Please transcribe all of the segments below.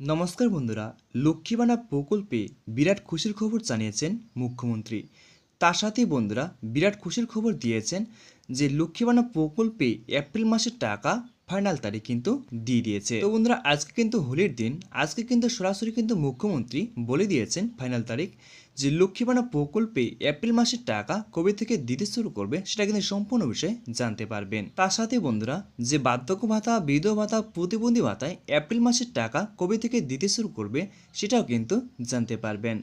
নমস্কার বন্ধুরা লক্ষ্মীবানা প্রকল্পে বিরাট খুশির খবর জানিয়েছেন মুখ্যমন্ত্রী। তার সাথে বন্ধুরা, বিরাট খুশির খবর দিয়েছেন যে লক্ষ্মীবানা প্রকল্পে এপ্রিল মাসের টাকা ফাইনাল তারিখ কিন্তু দিয়ে দিয়েছে। তো বন্ধুরা, আজকে কিন্তু হোলির দিন, আজকে কিন্তু সরাসরি কিন্তু মুখ্যমন্ত্রী বলে দিয়েছেন ফাইনাল তারিখ যে লক্ষ্মীবানা প্রকল্পে এপ্রিল মাসের টাকা কবে থেকে দিতে শুরু করবে সেটা কিন্তু সম্পূর্ণ বিষয়ে জানতে পারবেন। তার সাথে বন্ধুরা, যে বার্ধক্য ভাতা, বিধবা ভাতা, প্রতিবন্ধী ভাতায় এপ্রিল মাসের টাকা কবে থেকে দিতে শুরু করবে সেটাও কিন্তু জানতে পারবেন।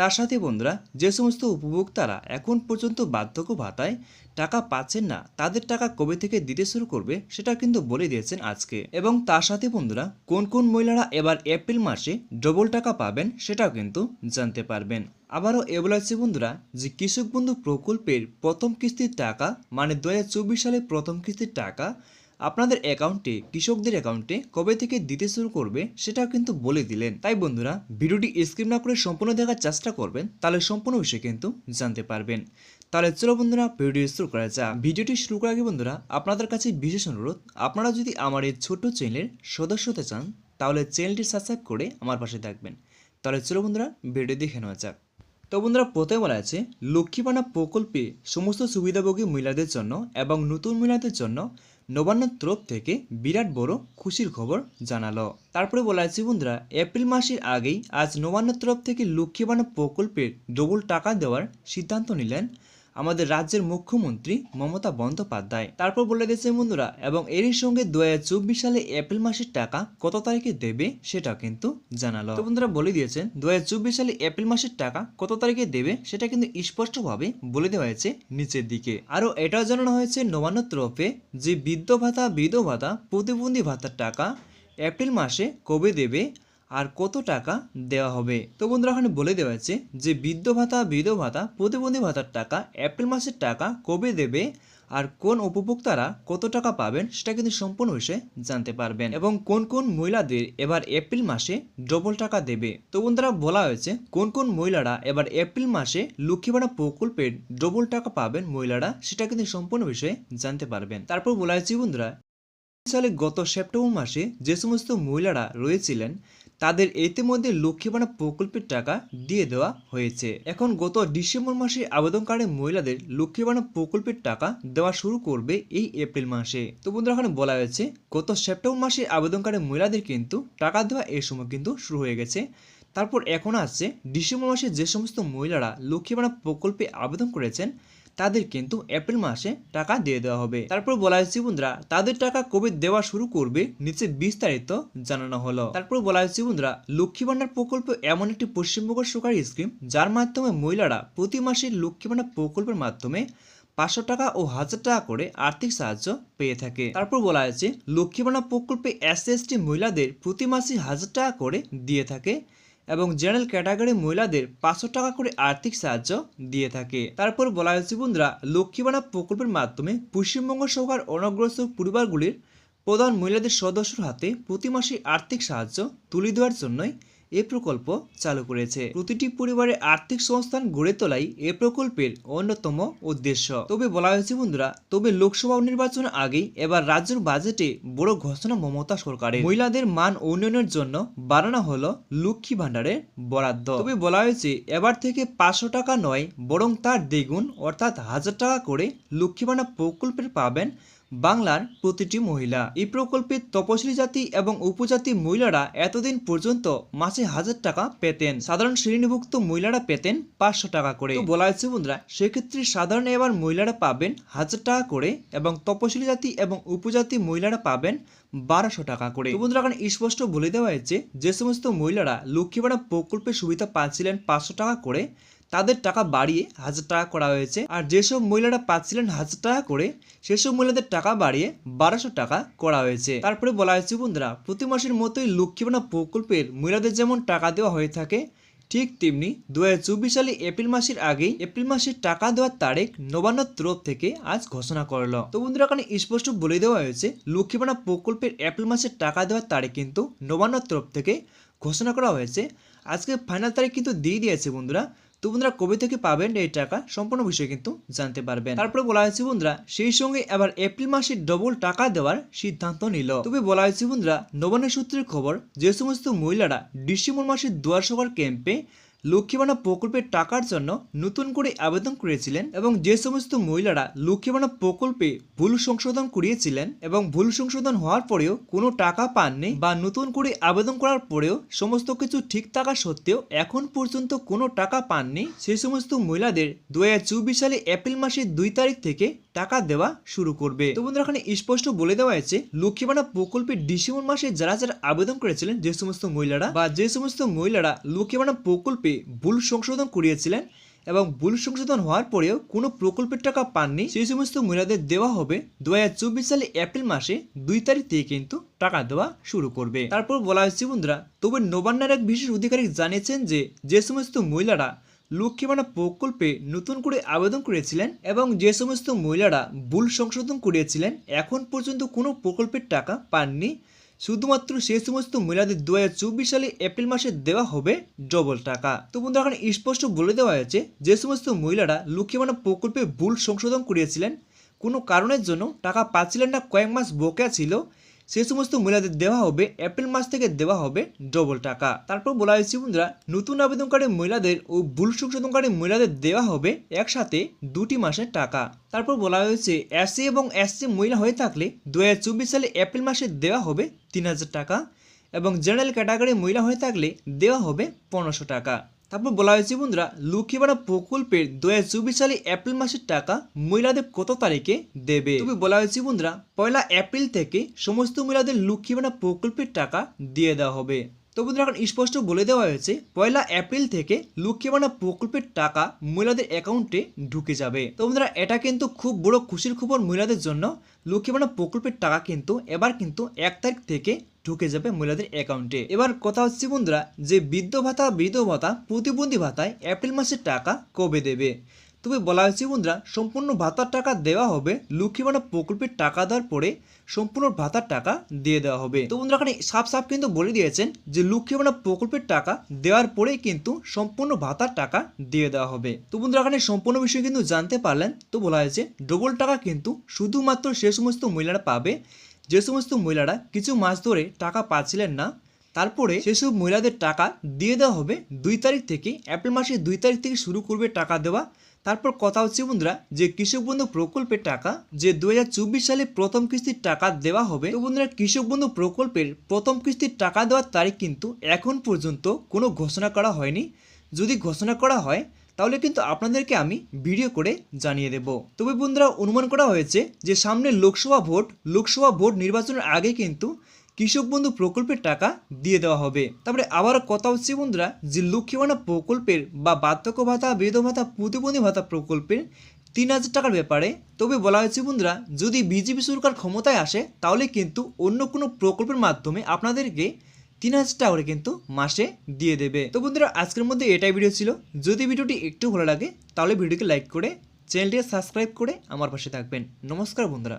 তার সাথে বন্ধুরা, যে সমস্ত উপভোক্তারা এখন পর্যন্ত বার্ধক্য ভাতায় টাকা পাচ্ছেন না, তাদের টাকা কবে থেকে দিতে শুরু করবে সেটা কিন্তু বলে দিয়েছেন আজকে। এবং তার সাথে বন্ধুরা, কোন কোন মহিলারা এবার এপ্রিল মাসে ডবল টাকা পাবেন সেটাও কিন্তু জানতে পারবেন। আবারও এ বলা হচ্ছে বন্ধুরা যে কৃষক বন্ধু প্রকল্পের প্রথম কিস্তির টাকা মানে দু সালে প্রথম কিস্তির টাকা আপনাদের অ্যাকাউন্টে, কৃষকদের অ্যাকাউন্টে কবে থেকে দিতে শুরু করবে সেটাও কিন্তু বলে দিলেন। তাই বন্ধুরা, ভিডিওটি স্ক্রিপ না করে সম্পূর্ণ দেখার চেষ্টা করবেন, তাহলে সম্পূর্ণ বিষয় কিন্তু জানতে পারবেন। তাহলে চলো বন্ধুরা ভিডিও শুরু করা যাক। ভিডিওটি শুরু করার আগে বন্ধুরা, আপনাদের কাছে বিশেষ অনুরোধ, আপনারা যদি আমার এই ছোট্ট চ্যানেলের সদস্য হতে চান, তাহলে চ্যানেলটি সাবস্ক্রাইব করে আমার পাশে থাকবেন। তাহলে চলো বন্ধুরা ভিডিও দেখে নেওয়া যাক। তো বন্ধুরা, প্রথমে বলা আছে লক্ষ্মীপানা প্রকল্পে সমস্ত সুবিধাভোগী মহিলাদের জন্য এবং নতুন মহিলাদের জন্য নবান্নের তরফ থেকে বিরাট বড় খুশির খবর জানালো। তারপরে বলা আছে বন্ধুরা, এপ্রিল মাসের আগেই আজ নবান্ন তরফ থেকে লক্ষ্মীবানা প্রকল্পের ডবল টাকা দেওয়ার সিদ্ধান্ত নিলেন আমাদের রাজ্যের মুখ্যমন্ত্রী মমতা বন্দ্যোপাধ্যায়। তারপর বলে দিয়েছে বন্ধুরা, এবং এরই সঙ্গে দুই হাজার চব্বিশ সালে এপ্রিল মাসের টাকা কত তারিখে দেবে সেটা কিন্তু জানালো। তো বন্ধুরা বলে দিয়েছেন দু হাজার চব্বিশ সালে এপ্রিল মাসের টাকা কত তারিখে দেবে সেটা কিন্তু স্পষ্টভাবে বলে দেওয়া হয়েছে নিচের দিকে। আরও এটাও জানানো হয়েছে, নবান্ন তরফে যে বৃদ্ধ ভাতা, বিধবা ভাতা, প্রতিবন্ধী ভাতার টাকা এপ্রিল মাসে কবে দেবে আর কত টাকা দেওয়া হবে? তো বন্ধুরা ওখানে বলে দেওয়া আছে যে বৃদ্ধ ভাতা বিধবা ভাতা প্রতিবন্ধী ভাতার টাকা, এপ্রিল মাসের টাকা কবে দেবে আর কোন উপভোক্তারা কত টাকা পাবেন সেটা কিন্তু সম্পূর্ণ বিষয়ে জানতে পারবেন। এবং কোন কোন মহিলাদের এবার এপ্রিল মাসে ডবল টাকা দেবে? তো বন্ধুরা, বলা হয়েছে কোন কোন মহিলারা এবার এপ্রিল মাসে লক্ষ্মীবাড়া প্রকল্পের ডবল টাকা পাবেন মহিলারা সেটা কিন্তু সম্পূর্ণ বিষয়ে জানতে পারবেন। তারপর বলা হয়েছে বন্ধুরা, সালে গত সেপ্টেম্বর মাসে যে সমস্ত মহিলারা রয়েছিলেন তাদের ইতিমধ্যে লক্ষ্মীবানা প্রকল্পের টাকা দিয়ে দেওয়া হয়েছে। এখন গত ডিসেম্বর মাসে আবেদনকারী মহিলাদের লক্ষ্মীবানা প্রকল্পের টাকা দেওয়া শুরু করবে এই এপ্রিল মাসে। তো বন্ধুরা, এখানে বলা হয়েছে, গত সেপ্টেম্বর মাসে আবেদনকারী মহিলাদের কিন্তু টাকা দেওয়া এই সময় কিন্তু শুরু হয়ে গেছে। তারপর এখন আসছে ডিসেম্বর মাসে যে সমস্ত মহিলারা লক্ষ্মীবানা প্রকল্পে আবেদন করেছেন তাদের কিন্তু এপ্রিল মাসে টাকা দিয়ে দেওয়া হবে। তারপর বলা হয়েছে, বন্ধুরা, তাদের টাকা কবে দেওয়া শুরু করবে, নিচে বিস্তারিত জানানো হলো। তারপর বলা হয়েছে, বন্ধুরা, লক্ষ্মী ভান্ডার প্রকল্প এমন একটি পশ্চিমবঙ্গ সরকারি স্কিম, যার মাধ্যমে মহিলারা প্রতি মাসে লক্ষ্মী ভান্ডার প্রকল্পের মাধ্যমে পাঁচশো টাকা ও হাজার টাকা করে আর্থিক সাহায্য পেয়ে থাকে। তারপর বলা হয়েছে, লক্ষ্মী ভান্ডার প্রকল্পে এস এসটি মহিলাদের প্রতি মাসে হাজার টাকা করে দিয়ে থাকে। এবং জেনারেল ক্যাটাগরি মহিলাদের পাঁচশো টাকা করে আর্থিক সাহায্য দিয়ে থাকে। তারপর বলা হয়েছে, বন্ধুরা লক্ষ্মীবানা প্রকল্পের মাধ্যমে পশ্চিমবঙ্গ সরকার অনগ্রস্ত পরিবারগুলির প্রধান মহিলাদের সদস্যর হাতে প্রতি মাসে আর্থিক সাহায্য তুলে দেওয়ার জন্যই এ প্রকল্প চালু করেছে। প্রতিটি পরিবারের আর্থিক সংস্থান গড়ে তোলাই এ প্রকল্পের অন্যতম উদ্দেশ্য। তবে বলা হয়েছে, বন্ধুরা, তবে লোকসভা নির্বাচনের আগেই এবার রাজ্যের বাজেটে বড় ঘোষণা মমতা সরকারের। মহিলাদের মান উন্নয়নের জন্য বাড়ানো হলো লক্ষ্মী ভাণ্ডারের বরাদ্দ। তবে বলা হয়েছে, এবার থেকে পাঁচশো টাকা নয়, বরং তার দ্বিগুণ, অর্থাৎ হাজার টাকা করে লক্ষ্মী ভাণ্ডার প্রকল্পের পাবেন বাংলার প্রতিটি মহিলা। এই প্রকল্পে তপশিলি জাতি এবং উপজাতি মহিলারা এতদিন পর্যন্ত মাসে হাজার টাকা পেতেন। সাধারণ শ্রেণীভুক্ত মহিলারা পেতেন পাঁচশো টাকা করে। বলা হয়েছে বন্ধুরা, সেক্ষেত্রে সাধারণ এবার মহিলারা পাবেন হাজার টাকা করে এবং তপশিলি জাতি এবং উপজাতি মহিলারা পাবেন বারোশো টাকা করে। বন্ধুরা, এখানে স্পষ্ট বলে দেওয়া হয়েছে, যে সমস্ত মহিলারা লক্ষ্মী ভাড়া প্রকল্পের সুবিধা পাচ্ছিলেন পাঁচশো টাকা করে তাদের টাকা বাড়িয়ে হাজার টাকা করা হয়েছে। আর যেসব মহিলারা পাচ্ছিলেন হাজার টাকা করে, সেসব মহিলাদের টাকা বাড়িয়ে বারোশো টাকা করা হয়েছে। তারপরে বলা হয়েছে, বন্ধুরা, প্রতি মাসের মতোই লক্ষ্মীবানা প্রকল্পের মহিলাদের যেমন টাকা দেওয়া হয়ে থাকে, ঠিক তেমনি দু সালে এপ্রিল মাসের আগেই এপ্রিল মাসের টাকা দেওয়ার তারিখ নবান্ন তরফ থেকে আজ ঘোষণা করল। তো বন্ধুরা, এখানে স্পষ্ট বলে দেওয়া হয়েছে লক্ষ্মীবানা প্রকল্পের এপ্রিল মাসের টাকা দেওয়ার তারিখ কিন্তু নবান্ন তরফ থেকে ঘোষণা করা হয়েছে। আজকে ফাইনাল তারিখ কিন্তু দিয়ে দিয়েছে বন্ধুরা। তো বন্ধুরা কবে থেকে পাবেন এই টাকা? সম্পূর্ণ বিষয়ে কিন্তু জানতে পারবেন। তারপরে বলা হয়েছে বন্ধুরা, সেই সঙ্গে এবার এপ্রিল মাসে ডবল টাকা দেওয়ার সিদ্ধান্ত নিল। তবে বলা হয়েছে বন্ধুরা নবান্ন সূত্রের খবর, যে সমস্ত মহিলারা ডিসেম্বর মাসে দুয়ার সভার ক্যাম্পে লক্ষ্মীবানা প্রকল্পের টাকার জন্য নতুন করে আবেদন করেছিলেন এবং যে সমস্ত মহিলারা লক্ষ্মীবানা প্রকল্পে ভুল সংশোধন করিয়েছিলেন এবং ভুল সংশোধন হওয়ার পরেও কোনো টাকা পাননি বা নতুন করে আবেদন করার পরেও সমস্ত কিছু ঠিক থাকা সত্ত্বেও এখন পর্যন্ত কোনো টাকা পাননি, সেই সমস্ত মহিলাদের দুই হাজার চব্বিশ সালে এপ্রিল মাসের দুই তারিখ থেকে টাকা দেওয়া শুরু করবে। তো বন্ধুরা, এখানে স্পষ্ট বলে দেওয়া হয়েছে, লক্ষ্মীবানা প্রকল্পে ডিসেম্বর মাসে যারা যারা আবেদন করেছিলেন, যে সমস্ত মহিলারা বা যে সমস্ত মহিলারা লক্ষ্মীবানা প্রকল্পে ভুল সংশোধন করিয়েছিলেন এবং ভুল সংশোধন হওয়ার পরেও কোনো প্রকল্পের টাকা পাননি। সেই সমস্ত মহিলাদের দেওয়া হবে দু সালে এপ্রিল মাসে। দুই তারিখ থেকে কিন্তু টাকা দেওয়া শুরু করবে। তারপর বলা হয়েছে, বন্ধুরা, তবে নবান্নার এক বিশেষ অধিকারী জানিয়েছেন যে যে সমস্ত মহিলারা লক্ষ্মীবানা প্রকল্পে নতুন করে আবেদন করেছিলেন এবং যে সমস্ত মহিলারা ভুল সংশোধন করিয়েছিলেন, এখন পর্যন্ত কোনো প্রকল্পের টাকা পাননি। শুধুমাত্র সে সমস্ত মহিলাদের দু হাজার চব্বিশ সালে এপ্রিল মাসে দেওয়া হবে ডবল টাকা। তো বন্ধুরা, এখন স্পষ্ট বলে দেওয়া হয়েছে যে সমস্ত মহিলারা লক্ষ্মীবানা প্রকল্পে ভুল সংশোধন করিয়েছিলেন। কোনো কারণের জন্য টাকা পাচ্ছিলেন না, কয়েক মাস বকেয়া ছিল। সে সমস্ত মহিলাদের দেওয়া হবে এপ্রিল মাস থেকে দেওয়া হবে ডবল টাকা। তারপর বলা হয়েছে, বন্ধুরা, নতুন আবেদনকারী মহিলাদের ও ভুল সংশোধনকারী মহিলাদের দেওয়া হবে একসাথে দুটি মাসের টাকা। তারপর বলা হয়েছে এসসি এবং এসসি মহিলা হয়ে থাকলে দু হাজার চব্বিশ সালে এপ্রিল মাসে দেওয়া হবে তিন হাজার টাকা এবং জেনারেল ক্যাটাগরি মহিলা হয়ে থাকলে দেওয়া হবে পনেরোশো টাকা। তারপর বলা হয়েছে, বন্ধুরা, লক্ষ্মীবাড়া প্রকল্পের দু হাজার সালে এপ্রিল মাসের টাকা মহিলাদের কত তারিখে দেবে? তবে বলা হয়েছে, বন্ধুরা, পয়লা এপ্রিল থেকে সমস্ত মহিলাদের লক্ষ্মীবাড়া প্রকল্পের টাকা দিয়ে দেওয়া হবে। তো বন্ধুরা, এখন স্পষ্ট বলে দেওয়া হয়েছে, পয়লা এপ্রিল থেকে লক্ষ্মীবানা প্রকল্পের টাকা মহিলাদের অ্যাকাউন্টে ঢুকে যাবে। তো বন্ধুরা, এটা কিন্তু খুব বড় খুশির খবর মহিলাদের জন্য। লক্ষ্মীবানা প্রকল্পের টাকা কিন্তু এবার কিন্তু এক তারিখ থেকে ঢুকে যাবে মহিলাদের অ্যাকাউন্টে এবার কথা হচ্ছে বন্ধুরা, যে বৃদ্ধ ভাতা বৃদ্ধ ভাতা প্রতিবন্ধী ভাতায় এপ্রিল মাসের টাকা কবে দেবে? তবে বলা হয়েছে বন্ধুরা, সম্পূর্ণ ভাতার টাকা দেওয়া হবে লক্ষ্মীবানা প্রকল্পের টাকা দেওয়ার পরে সম্পূর্ণ ভাতার টাকা দিয়ে দেওয়া হবে। তো বন্ধুরা, এখানে সাফ সাফ কিন্তু বলে দিয়েছেন যে লক্ষ্মীবানা প্রকল্পের টাকা দেওয়ার পরেই কিন্তু সম্পূর্ণ ভাতার টাকা দিয়ে দেওয়া হবে। তো বন্ধুরা, এখানে সম্পূর্ণ বিষয় কিন্তু জানতে পারলেন। তো বলা হয়েছে, ডবল টাকা কিন্তু শুধুমাত্র সে সমস্ত মহিলারা পাবে যে সমস্ত মহিলারা কিছু মাস ধরে টাকা পাচ্ছিলেন না। তারপরে সেসব মহিলাদের টাকা দিয়ে দেওয়া হবে। দুই তারিখ থেকে, এপ্রিল মাসের দুই তারিখ থেকে শুরু করবে টাকা দেওয়া। তারপর কথা হচ্ছে, বন্ধুরা, যে কৃষক বন্ধু প্রকল্পের টাকা, যে দু হাজার চব্বিশ সালে প্রথম কিস্তির টাকা দেওয়া হবে, তো বন্ধুরা, কৃষক বন্ধু প্রকল্পের প্রথম কিস্তির টাকা দেওয়ার তারিখ কিন্তু এখন পর্যন্ত কোনো ঘোষণা করা হয়নি। যদি ঘোষণা করা হয় তাহলে কিন্তু আপনাদেরকে আমি ভিডিও করে জানিয়ে দেব। তবে বন্ধুরা, অনুমান করা হয়েছে যে সামনে লোকসভা ভোট লোকসভা ভোট নির্বাচনের আগে কিন্তু কৃষক বন্ধু প্রকল্পের টাকা দিয়ে দেওয়া হবে। তারপরে আবার কথা হচ্ছে বন্ধুরা যে লক্ষ্মীবানা প্রকল্পের বা বার্ধক্য ভাতা বৃদ্ধ ভাতা প্রতিবন্ধী ভাতা প্রকল্পের তিন হাজার টাকার ব্যাপারে। তবে বলা হয়েছে বন্ধুরা, যদি বিজেপি সরকার ক্ষমতায় আসে, তাহলে কিন্তু অন্য কোনো প্রকল্পের মাধ্যমে আপনাদেরকে তিন হাজার টাকা করে কিন্তু মাসে দিয়ে দেবে। তো বন্ধুরা, আজকের মধ্যে এটাই ভিডিও ছিল। যদি ভিডিওটি একটু ভালো লাগে, তাহলে ভিডিওকে লাইক করে চ্যানেলটিকে সাবস্ক্রাইব করে আমার পাশে থাকবেন। নমস্কার বন্ধুরা।